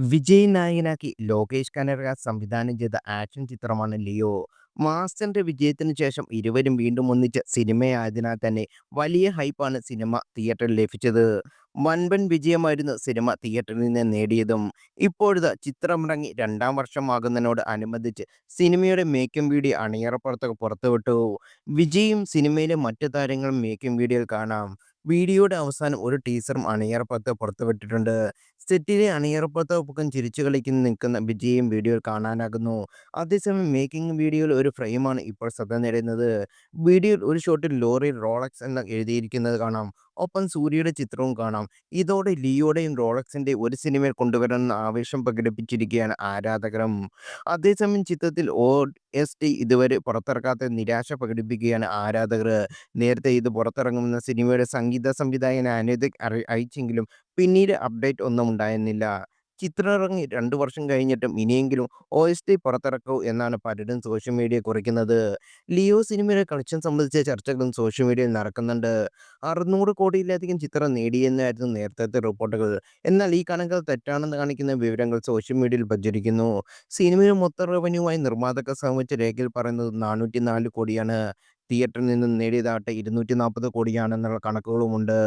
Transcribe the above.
വിജയ് നായകനാക്കി ലോകേഷ് കനകരാജ് സംവിധാനം ചെയ്ത ആക്ഷൻ ചിത്രമാണ് ലിയോ. മാസ്റ്ററിന്റെ വിജയത്തിന് ശേഷം ഇരുവരും വീണ്ടും ഒന്നിച്ച സിനിമയായതിനാൽ തന്നെ വലിയ ഹൈപ്പാണ് സിനിമ തിയേറ്ററിൽ ലഭിച്ചത്. വൻപൻ വിജയമായിരുന്നു സിനിമ തിയേറ്ററിൽ നിന്ന് നേടിയതും. ഇപ്പോഴത് ചിത്രമിറങ്ങി രണ്ടാം വർഷമാകുന്നതിനോട് അനുബന്ധിച്ച് സിനിമയുടെ മേക്കിംഗ് വീഡിയോ അണിയറപ്പുറത്തൊക്കെ പുറത്തുവിട്ടു. വിജയും സിനിമയിലെ മറ്റു താരങ്ങളും മേക്കിംഗ് വീഡിയോയിൽ കാണാം. വീഡിയോയുടെ അവസാനം ഒരു ടീസറും അണിയറപ്പുറത്ത് പുറത്തുവിട്ടിട്ടുണ്ട്. സെറ്റിലെ അണിയറപ്പുറത്ത് പൊക്കം ചിരിച്ചു കളിക്കുന്ന നിൽക്കുന്ന വിജയും വീഡിയോയിൽ കാണാനാകുന്നു. അതേസമയം മേക്കിംഗ് വീഡിയോയിൽ ഒരു ഫ്രെയിമാണ് ഇപ്പോൾ ശ്രദ്ധ നേടുന്നത്. വീഡിയോയിൽ ഒരു ഷോട്ടിൽ ലോറിയിൽ റോളക്സ് എന്ന് എഴുതിയിരിക്കുന്നത് കാണാം. ഒപ്പം സൂര്യയുടെ ചിത്രവും കാണാം. ഇതോടെ ലിയോയുടെയും റോളക്സിന്റെ ഒരു സിനിമയിൽ കൊണ്ടുവരണമെന്ന് ആവേശം പ്രകടിപ്പിച്ചിരിക്കുകയാണ് ആരാധകരും. അതേസമയം ചിത്രത്തിൽ ഓ എസ് ടി ഇതുവരെ പുറത്തിറക്കാത്ത നിരാശ പ്രകടിപ്പിക്കുകയാണ് ആരാധകർ. നേരത്തെ ഇത് പുറത്തിറങ്ങുമെന്ന സിനിമയുടെ സംഗീത സംവിധായകൻ അറി അറിയിച്ചെങ്കിലും പിന്നീട് അപ്ഡേറ്റ് ഒന്നും ഉണ്ടായിരുന്നില്ല. ചിത്രമിറങ്ങി രണ്ടു വർഷം കഴിഞ്ഞിട്ടും ഇനിയെങ്കിലും ഒ എസ് ടി പുറത്തിറക്കൂ എന്നാണ് പലരും സോഷ്യൽ മീഡിയ കുറിക്കുന്നത്. ലിയോ സിനിമയുടെ കളക്ഷൻ സംബന്ധിച്ച ചർച്ചകളും സോഷ്യൽ മീഡിയയിൽ നടക്കുന്നുണ്ട്. അറുന്നൂറ് കോടിയിലധികം ചിത്രം നേടിയെന്നായിരുന്നു നേരത്തെ റിപ്പോർട്ടുകൾ. എന്നാൽ ഈ കണക്കുകൾ തെറ്റാണെന്ന് കാണിക്കുന്ന വിവരങ്ങൾ സോഷ്യൽ മീഡിയയിൽ പ്രചരിക്കുന്നു. സിനിമയുടെ മൊത്തം റവന്യൂവായി നിർമ്മാതാക്കൾ സംബന്ധിച്ച രേഖയിൽ പറയുന്നത് നാനൂറ്റി നാല് കോടിയാണ്. തിയേറ്ററിൽ നിന്നും നേടിയതാകട്ടെ ഇരുന്നൂറ്റിനാൽപ്പത് കോടിയാണെന്നുള്ള കണക്കുകളുമുണ്ട്.